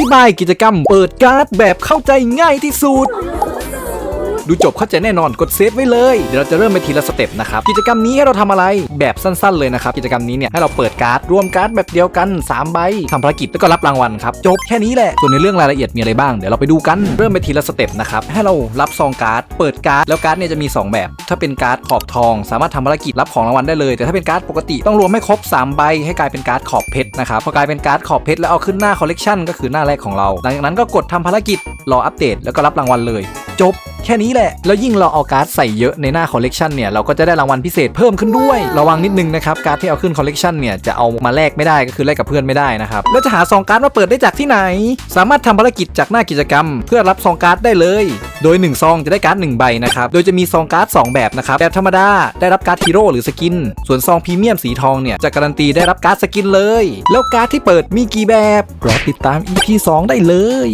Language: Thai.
ธิบายกิจกรรม เปิดการ์ดแบบเข้าใจง่ายที่สุด ดูจบเข้าใจแน่นอนกดเซฟไว้เลย เดี๋ยวเราจะเริ่มไปทีละสเต็ปนะครับ กิจกรรมนี้ให้เราทำอะไรแบบสั้นๆเลยนะครับ กิจกรรมนี้เนี่ยให้เราเปิดการ์ดรวมการ์ดแบบเดียวกัน3ใบทำภารกิจแล้วก็รับรางวัลครับจบแค่นี้แหละส่วนในเรื่องรายละเอียดมีอะไรบ้างเดี๋ยวเราไปดูกันเริ่มไปทีละสเต็ปนะครับให้เรารับซองการ์ดเปิดการ์ดแล้วการ์ดเนี่ยจะมี 2 แบบ ถ้าเป็นการ์ดขอบทอง สามารถทำภารกิจรับของรางวัลได้เลย แต่ถ้าเป็นการ์ดปกติต้องรวมให้ครบ3ใบให้กลายเป็นการ์ดขอบเพชรนะครับพอกลายเป็นการ์ดขอบเพชรแล้วเอาขึ้นหน้าคอลเลกชันก็คือหน้าแรกของเราหลังจากนั้นก็กดทำภารกิจรออัปเดตแล้วก็รับรางวัลเลย จบแค่นี้แหละ แล้วยิ่งเราเอาการ์ดใส่เยอะในหน้าคอลเลกชันเนี่ยเราก็จะได้รางวัลพิเศษเพิ่มขึ้นด้วย ระวังนิดนึงนะครับการ์ดที่เอาขึ้นคอลเลกชันเนี่ยจะเอามาแลกไม่ได้ก็คือแลกกับเพื่อนไม่ได้นะครับแล้วจะหาซองการ์ดมาเปิดได้จากที่ไหน สามารถทำภารกิจจากหน้ากิจกรรม เพื่อรับซองการ์ดได้เลย โดย 1 ซองจะได้การ์ด1ใบนะครับโดยจะมีซองการ์ด2แบบนะครับแบบธรรมดาได้รับการ์ดฮีโร่หรือสกิน ส่วนซองพรีเมียมสีทองเนี่ยจะการันตีได้รับการ์ดสกินเลย แล้วการ์ดที่เปิดมีกี่แบบรอติดตาม EP 2 ได้เลย